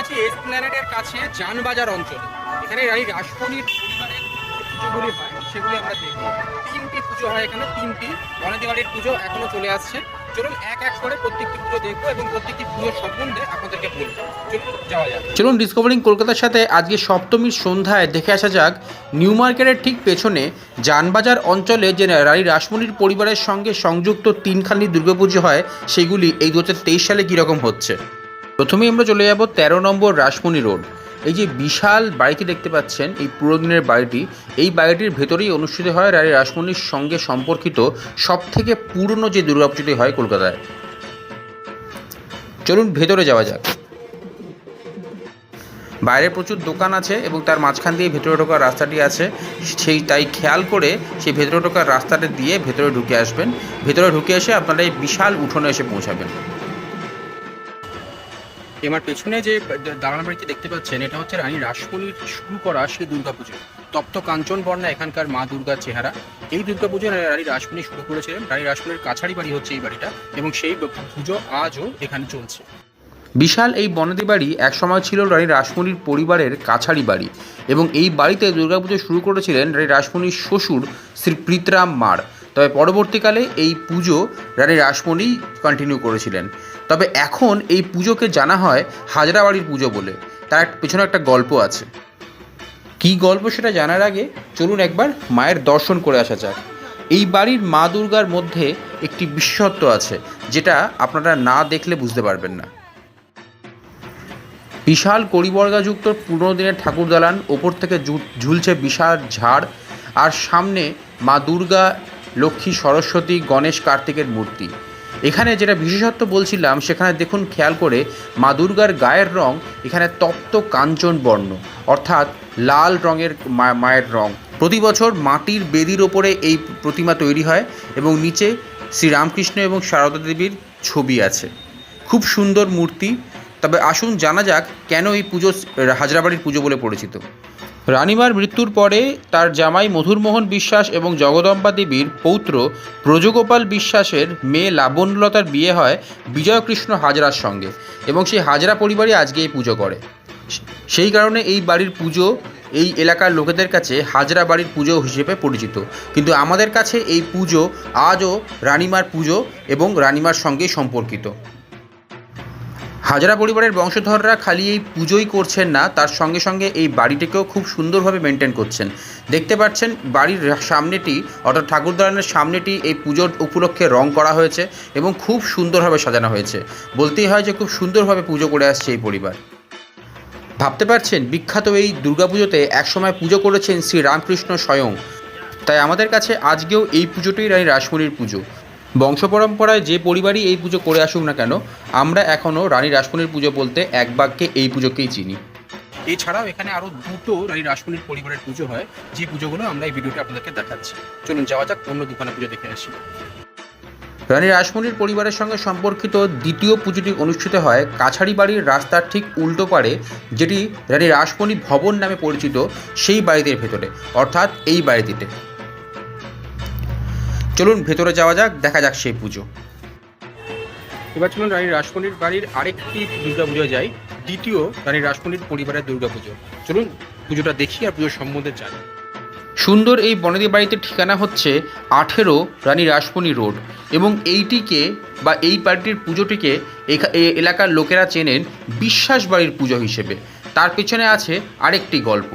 আছি এসপ্ল্যানেডের কাছে জানবাজার অঞ্চলে। এখানে রানী রাসমণির পরিবারের পুজোগুলি হয়, সেগুলি আমরা দেখব। তিনটি পুজো হয় এখানে, তিনটি। বনেদি বাড়ির পুজো এখনও চলে আসছে। চলুন এক এক করে প্রত্যেকটি পুজো দেখব এবং প্রত্যেকটি পুজো সম্বন্ধে আপনাদেরকে বলব চলুন, যাওয়া যাক। চলুন ডিসকভারিং কলকাতার সাথে আজকে সপ্তমীর সন্ধ্যায় দেখে আসা যাক নিউ মার্কেটের ঠিক পেছনে যানবাজার অঞ্চলে যে রানী রাসমণির পরিবারের সঙ্গে সংযুক্ত তিনখানি দুর্গাপুজো হয়, সেগুলি এই দু হাজার তেইশ সালে কীরকম হচ্ছে? প্রথমেই আমরা চলে যাব তেরো নম্বর রাসমণি রোড। এই যে বিশাল বাড়িটি দেখতে পাচ্ছেন, এই পুরো দিনের বাড়িটি, এই বাড়িটির ভেতরেই অনুষ্ঠিত হয় রানী রাসমণির সঙ্গে সম্পর্কিত সব থেকে পুরনো যে দুর্গাপুজোটি হয় কলকাতায়। চলুন ভেতরে যাওয়া যাক। বাইরে প্রচুর দোকান আছে এবং তার মাঝখান দিয়ে ভেতরে ঢোকার রাস্তাটি আছে। সেই তাই খেয়াল করে সেই ভেতরে ঢোকার রাস্তাটা দিয়ে ভেতরে ঢুকে আসবেন। ভেতরে ঢুকে এসে আপনারা এই বিশাল উঠোনে এসে পৌঁছাবেন। আমার পেছনে যে দালান বাড়িতে দেখতে পাচ্ছেন, এটা হচ্ছে রানী রাসমণির শুরু করা সেই দুর্গাপুজো তপ্ত কাঞ্চন বর্ণা এখানকার মা দুর্গার চেহারা। এই দুর্গাপুজো রানী রাসমণি শুরু করেছিলেন। রানী রাসমণির কাছারি বাড়ি হচ্ছে এই বাড়িটা এবং সেই পুজো আজও এখানে চলছে। বিশাল এই বনদি বাড়ি একসময় ছিল রানী রাসমণির পরিবারের কাছারি বাড়ি এবং এই বাড়িতে দুর্গাপুজো শুরু করেছিলেন রানী রাসমণির শ্বশুর, শ্রী প্রীতরাম মার। তবে পরবর্তীকালে এই পুজো রানী রাসমণি কন্টিনিউ করেছিলেন। তবে এখন এই পুজোকে জানা হয় হাজরাবাড়ির পুজো বলে। তার পেছনে একটা গল্প আছে। কী গল্প সেটা জানার আগে চলুন একবার মায়ের দর্শন করে আসা যাক। এই বাড়ির মা দুর্গার মধ্যে একটি বিশেষত্ব আছে, যেটা আপনারা না দেখলে বুঝতে পারবেন না। বিশাল কড়িবর্গাযুক্ত পুরনো দিনের ঠাকুর দালান, ওপর থেকে ঝুলছে বিশাল ঝাড়, আর সামনে মা দুর্গা, লক্ষ্মী সরস্বতী, গণেশ কার্তিকের মূর্তি। এখানে যেটা বিশেষত্ব বলছিলাম, সেখানে দেখুন খেয়াল করে মা দুর্গার গায়ের রং এখানে তপ্ত কাঞ্চন বর্ণ, অর্থাৎ লাল রঙের মায়ের রং। প্রতি বছর মাটির বেদির ওপরে এই প্রতিমা তৈরি হয় এবং নিচে শ্রীরামকৃষ্ণ এবং সারদা দেবীর ছবি আছে। খুব সুন্দর মূর্তি। তবে আসুন জানা যাক কেন এই পুজো, হাজরাবাড়ির পুজো বলে পরিচিত। রানীমার মৃত্যুর পরে তার জামাই মধুরমোহন বিশ্বাস এবং জগদম্বা দেবীর পৌত্র ব্রজগোপাল বিশ্বাসের মেয়ে লাবণ্যলতার বিয়ে হয় বিজয়কৃষ্ণ হাজরার সঙ্গে এবং সেই হাজরা পরিবারই আজকে এই পুজো করে। সেই কারণে এই বাড়ির পুজো এই এলাকার লোকেদের কাছে হাজরা বাড়ির পুজো হিসেবে পরিচিত। কিন্তু আমাদের কাছে এই পুজো আজও রানীমার পুজো এবং রানীমার সঙ্গেই সম্পর্কিত। হাজরা পরিবারের বংশধররা খালি এই পুজোই করছেন না, তার সঙ্গে সঙ্গে এই বাড়িটিকেও খুব সুন্দরভাবে মেনটেন করছেন। দেখতে পাচ্ছেন, বাড়ির সামনেটি, অর্থাৎ ঠাকুর দালানের সামনেটি এই পুজোর উপলক্ষে রং করা হয়েছে এবং খুব সুন্দরভাবে সাজানো হয়েছে। বলতেই হয় যে খুব সুন্দরভাবে পুজো করে আসছে এই পরিবার। ভাবতে পারছেন, বিখ্যাত এই দুর্গাপুজোতে একসময় পুজো করেছেন শ্রী রামকৃষ্ণ স্বয়ং। তাই আমাদের কাছে আজকেও এই পুজোটাই রানী রাসমণির পুজো। বংশ পরম্পরায় যে পরিবারই এই পুজো করে আসুক না কেন, আমরা এখনও রানী রাসমণির পুজো বলতে এক বাক্যে এই পুজোকেই চিনি। এছাড়াও এখানে আরও দুটো রানী রাসমণির পরিবারের পুজো হয়, যে পুজোগুলো আমরা এই ভিডিওতে আপনাদেরকে দেখাচ্ছি। চলুন যাওয়া যাক, অন্য দোকানে পুজো দেখে আসি। রানী রাসমণির পরিবারের সঙ্গে সম্পর্কিত দ্বিতীয় পুজোটি অনুষ্ঠিত হয় কাছারি বাড়ির রাস্তার ঠিক উল্টো পারে যেটি রানী রাসমণি ভবন নামে পরিচিত সেই বাড়িটির ভেতরে, অর্থাৎ এই বাড়িটিতে। চলুন ভেতরে যাওয়া যাক দেখা যাক সেই পুজো। এবার চলুন রানী রাসমণির বাড়ির আরেকটি দুর্গা পুজো যাই দ্বিতীয় রানী রাসমণির পরিবারের দুর্গা পুজো চলুন পুজোটা দেখি আর পুজোর সম্বন্ধে জানি। সুন্দর এই বনেদি বাড়িতে ঠিকানা হচ্ছে আঠেরো রানী রাসমণি রোড এবং এইটিকে বা এই বাড়িটির পুজোটিকে এলাকার লোকেরা চেনেন বিশ্বাস বাড়ির পুজো হিসেবে। তার পেছনে আছে আরেকটি গল্প।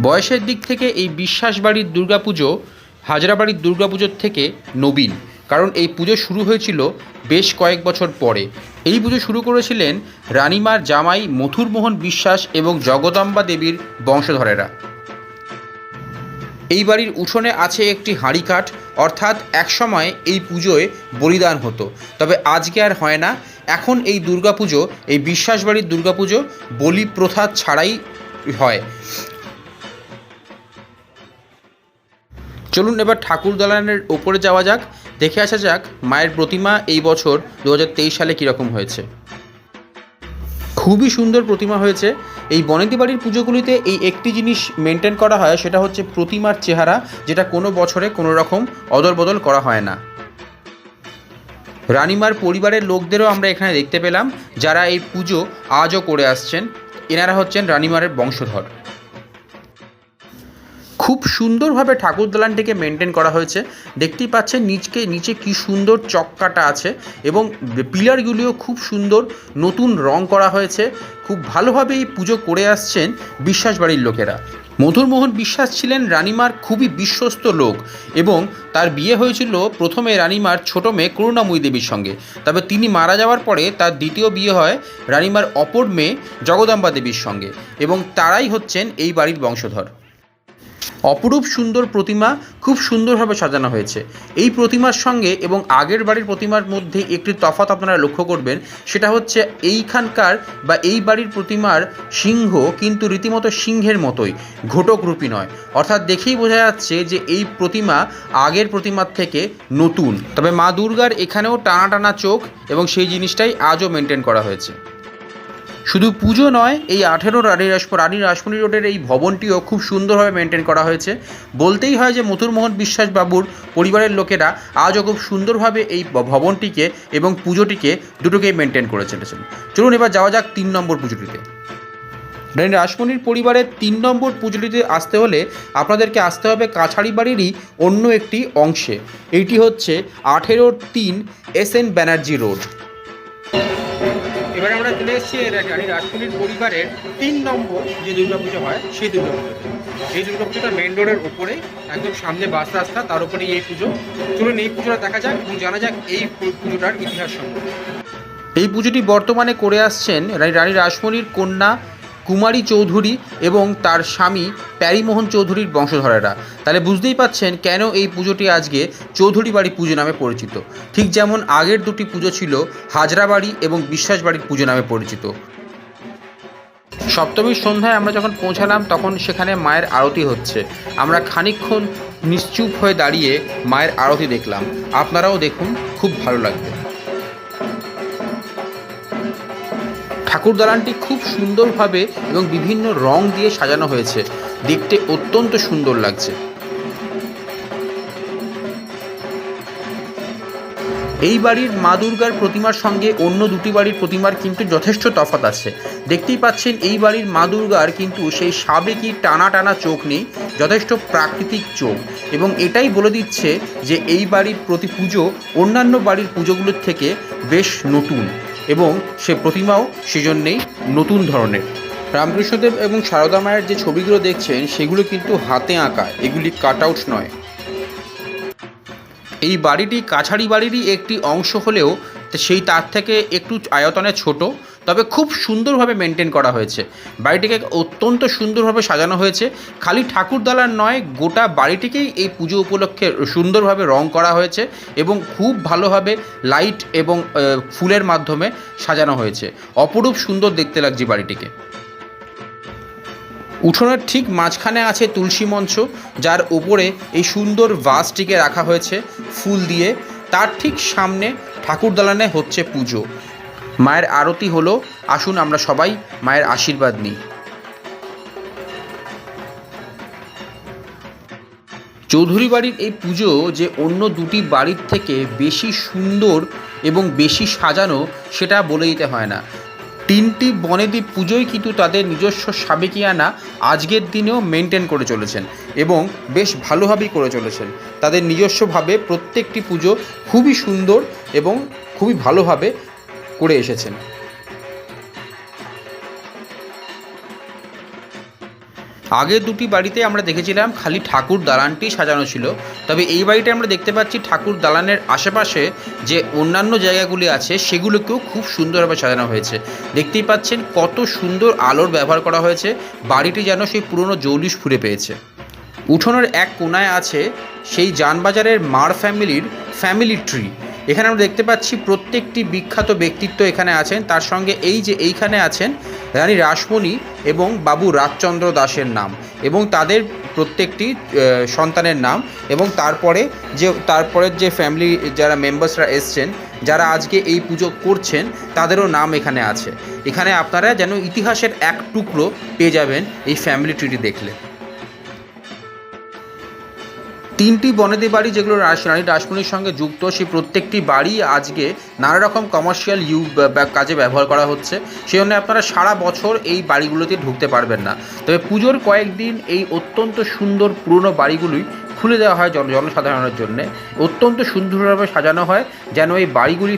বয়সের দিক থেকে এই বিশ্বাসবাড়ির দুর্গাপুজো হাজরাবাড়ির দুর্গাপুজোর থেকে নবীন। কারণ এই পুজো শুরু হয়েছিল বেশ কয়েক বছর পরে। এই পুজো শুরু করেছিলেন রানীমার জামাই মথুরমোহন বিশ্বাস এবং জগদম্বা দেবীর বংশধরেরা। এই বাড়ির উঠোনে আছে একটি হাঁড়ি কাঠ, অর্থাৎ একসময় এই পুজোয় বলিদান হতো। তবে আজকে আর হয় না। এখন এই দুর্গাপুজো, এই বিশ্বাসবাড়ির দুর্গাপুজো বলি প্রথা ছাড়াই হয়। চলুন এবার ঠাকুর দালানের ওপরে যাওয়া যাক। দেখে আসা যাক মায়ের প্রতিমা এই বছর দু হাজার তেইশ সালে কীরকম হয়েছে। খুবই সুন্দর প্রতিমা হয়েছে। এই বনেদি বাড়ির পুজোগুলিতে এই একটি জিনিস মেনটেন করা হয়, সেটা হচ্ছে প্রতিমার চেহারা, যেটা কোনো বছরে কোনো রকম অদল বদল করা হয় না। রানিমার পরিবারের লোকদেরও আমরা এখানে দেখতে পেলাম, যারা এই পুজো আজও করে আসছেন। এনারা হচ্ছেন রানিমারের বংশধর। খুব সুন্দরভাবে ঠাকুর দালানটিকে মেনটেন করা হয়েছে। দেখতেই পাচ্ছেন নিচকে, নিচে কি সুন্দর চক্কাটা আছে এবং পিলারগুলিও খুব সুন্দর নতুন রং করা হয়েছে। খুব ভালোভাবে এই পুজো করে আসছেন বিশ্বাস বাড়ির লোকেরা। মধুরমোহন বিশ্বাস ছিলেন রানিমার খুবই বিশ্বস্ত লোক এবং তার বিয়ে হয়েছিল প্রথমে রানিমার ছোট মেয়ে করুণাময়ী দেবীর সঙ্গে। তবে তিনি মারা যাওয়ার পরে তার দ্বিতীয় বিয়ে হয় রানিমার অপর মেয়ে জগদম্বা দেবীর সঙ্গে এবং তারাই হচ্ছেন এই বাড়ির বংশধর। অপরূপ সুন্দর প্রতিমা খুব সুন্দরভাবে সাজানো হয়েছে। এই প্রতিমার সঙ্গে এবং আগের বাড়ির প্রতিমার মধ্যে একটি তফাৎ আপনারা লক্ষ্য করবেন, সেটা হচ্ছে এইখানকার বা এই বাড়ির প্রতিমার সিংহ কিন্তু রীতিমতো সিংহের মতোই ঘটকরূপী নয়। অর্থাৎ দেখেই বোঝা যাচ্ছে যে এই প্রতিমা আগের প্রতিমার থেকে নতুন। তবে মা দুর্গার এখানেও টানা টানা চোখ এবং সেই জিনিসটাই আজও মেনটেন করা হয়েছে। শুধু পুজো নয়, এই আঠেরো রানী রাস রানী রাসমণি রোডের এই ভবনটিও খুব সুন্দরভাবে মেনটেন করা হয়েছে। বলতেই হয় যে মথুরমোহন বিশ্বাস বাবুর পরিবারের লোকেরা আজও খুব সুন্দরভাবে এই ভবনটিকে এবং পুজোটিকে দুটোকেই মেনটেন করে চলেছেন। চলুন এবার যাওয়া যাক তিন নম্বর পুজোটিতে। রানী রাসমণির পরিবারের তিন নম্বর পুজোটিতে আসতে হলে আপনাদেরকে আসতে হবে কাছাড়ি বাড়িরই অন্য একটি অংশে। এটি হচ্ছে আঠেরোর তিন এস এন ব্যানার্জি রোড। এবার আমরা চলে এসেছি রানী রাজপুরীর পরিবারের তিন নম্বর যে দুর্গাপুজো হয়, সেই দুর্গাপুজোতে এই দুর্গাপুজোটা মেন রোডের ওপরে একদম সামনে বাস রাস্তা, তার উপরেই এই পুজো। চলুন এই পুজোটা দেখা যাক এবং জানা যাক এই পুজোটার ইতিহাস সম্পর্কে। এই পুজোটি বর্তমানে করে আসছেন রানী রানী রাসমণির কন্যা কুমারী চৌধুরী এবং তার স্বামী প্যারিমোহন চৌধুরীর বংশধরেরা। তাহলে বুঝতেই পাচ্ছেন কেন এই পুজোটি আজকে চৌধুরী বাড়ি পুজো নামে পরিচিত। ঠিক যেমন আগের দুটি পুজো ছিল হাজরা বাড়ি এবং বিশ্বাস বাড়ির পুজো নামে পরিচিত। সপ্তমীর সন্ধ্যায় আমরা যখন পৌঁছালাম তখন সেখানে মায়ের আরতি হচ্ছে। আমরা খানিকক্ষণ নিশ্চুপ হয়ে দাঁড়িয়ে মায়ের আরতি দেখলাম। আপনারাও দেখুন, খুব ভালো লাগবে। ঠাকুর দালানটি খুব সুন্দরভাবে এবং বিভিন্ন রং দিয়ে সাজানো হয়েছে। দেখতে অত্যন্ত সুন্দর লাগছে। এই বাড়ির মা দুর্গার প্রতিমার সঙ্গে অন্য দুটি বাড়ির প্রতিমার কিন্তু যথেষ্ট তফাৎ আছে। দেখতেই পাচ্ছেন, এই বাড়ির মা দুর্গার কিন্তু সেই সাবেকি টানা টানা চোখ নেই, যথেষ্ট প্রাকৃতিক চোখ। এবং এটাই বলে দিচ্ছে যে, এই বাড়ির প্রতি পুজো অন্যান্য বাড়ির পুজোগুলোর থেকে বেশ নতুন। এবং সে প্রতিমাও সেজন্যেই নতুন ধরনের। রামকৃষ্ণদেব এবং সারদা মায়ের যে ছবিগুলো দেখছেন, সেগুলো কিন্তু হাতে আঁকা, এগুলি কাট আউট নয়। এই বাড়িটি কাছারি বাড়িরই একটি অংশ হলেও, সেই তার থেকে একটু আয়তনে ছোট তবে খুব সুন্দরভাবে মেনটেন করা হয়েছে। বাড়িটিকে অত্যন্ত সুন্দরভাবে সাজানো হয়েছে। খালি ঠাকুর দালান নয়, গোটা বাড়িটিকেই এই পুজো উপলক্ষে সুন্দরভাবে রং করা হয়েছে এবং খুব ভালোভাবে লাইট এবং ফুলের মাধ্যমে সাজানো হয়েছে। অপরূপ সুন্দর দেখতে লাগছে বাড়িটিকে। উঠোনের ঠিক মাঝখানে আছে তুলসী মঞ্চ, যার ওপরে এই সুন্দর ভাসটিকে রাখা হয়েছে ফুল দিয়ে। তার ঠিক সামনে ঠাকুর দালানে হচ্ছে পুজো। মায়ের আরতি হলো, আসুন আমরা সবাই মায়ের আশীর্বাদ নিই। চৌধুরী বাড়ির এই পুজো যে অন্য দুটি বাড়ির থেকে বেশি সুন্দর এবং বেশি সাজানো, সেটা বলে দিতে হয় না। তিনটি বনেদ্বীপ পুজোই কিন্তু তাদের নিজস্ব সাবেকিয়ানা আজকের দিনেও মেনটেন করে চলেছেন এবং বেশ ভালোভাবেই করে চলেছেন। তাদের নিজস্বভাবে প্রত্যেকটি পুজো খুবই সুন্দর এবং খুবই ভালোভাবে করে এসেছেন। আগে দুটি বাড়িতে আমরা দেখেছিলাম খালি ঠাকুর দালানটি সাজানো ছিল, তবে এই বাড়িতে আমরা দেখতে পাচ্ছি ঠাকুর দালানের আশেপাশে যে অন্যান্য জায়গাগুলি আছে, সেগুলোকেও খুব সুন্দরভাবে সাজানো হয়েছে। দেখতেই পাচ্ছেন কত সুন্দর আলোর ব্যবহার করা হয়েছে, বাড়িটি যেন সেই পুরনো জৌলিশ ফুরে পেয়েছে। উঠোনের এক কোনায় আছে সেই যানবাজারের মার ফ্যামিলির ফ্যামিলি ট্রি। এখানে আমরা দেখতে পাচ্ছি প্রত্যেকটি বিখ্যাত ব্যক্তিত্ব এখানে আছেন। তার সঙ্গে এই যে এইখানে আছেন রানী রাসমণি এবং বাবু রাজচন্দ্র দাসের নাম এবং তাদের প্রত্যেকটি সন্তানের নাম এবং তারপরে যে তারপরের যে ফ্যামিলি যারা মেম্বার্সরা এসছেন, যারা আজকে এই পুজো করছেন, তাদেরও নাম এখানে আছে। এখানে আপনারা যেন ইতিহাসের এক টুকরো পেয়ে যাবেন এই ফ্যামিলি ট্রিটি দেখলে। তিনটি বনেদি বাড়ি যেগুলো রানী রাসমণির সঙ্গে যুক্ত, সেই প্রত্যেকটি বাড়ি আজকে নানা রকম কমার্শিয়াল ইউ কাজে ব্যবহার করা হচ্ছে। সেই জন্য আপনারা সারা বছর এই বাড়িগুলোতে ঢুকতে পারবেন না। তবে পুজোর কয়েকদিন এই অত্যন্ত সুন্দর পুরনো বাড়িগুলি খুলে দেওয়া হয় জন, জনসাধারণের জন্য। অত্যন্ত সুন্দরভাবে সাজানো হয়, যেন এই বাড়িগুলি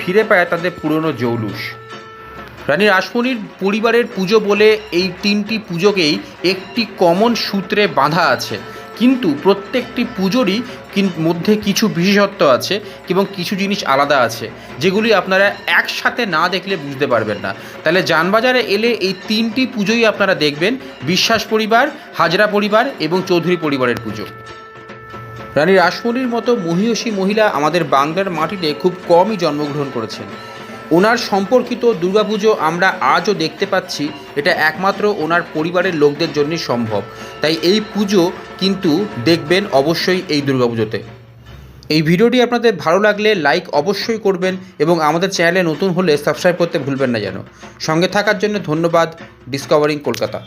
ফিরে পায় তাদের পুরনো জৌলুস। রানী রাসমণির পরিবারের পুজো বলে এই তিনটি পুজোকেই একটি কমন সূত্রে বাঁধা আছে। কিন্তু প্রত্যেকটি পুজোরই মধ্যে কিছু বিশেষত্ব আছে এবং কিছু জিনিস আলাদা আছে, যেগুলি আপনারা একসাথে না দেখলে বুঝতে পারবেন না। তাহলে যানবাজারে এলে এই তিনটি পুজোই আপনারা দেখবেন, বিশ্বাস পরিবার, হাজরা পরিবার এবং চৌধুরী পরিবারের পুজো। রানী রাসমণির মতো মহিষী মহিলা আমাদের বাংলার মাটিতে খুব কমই জন্মগ্রহণ করেছেন। ওনার সম্পর্কিত দুর্গাপুজো আমরা আজও দেখতে পাচ্ছি। এটা একমাত্র ওনার পরিবারের লোকদের জন্যই সম্ভব। তাই এই পুজো কিন্তু দেখবেন অবশ্যই এই দুর্গাপুজোতে। এই ভিডিওটি আপনাদের ভালো লাগলে লাইক অবশ্যই করবেন এবং আমাদের চ্যানেলে নতুন হলে সাবস্ক্রাইব করতে ভুলবেন না যেন। সঙ্গে থাকার জন্য ধন্যবাদ। ডিসকভারিং কলকাতা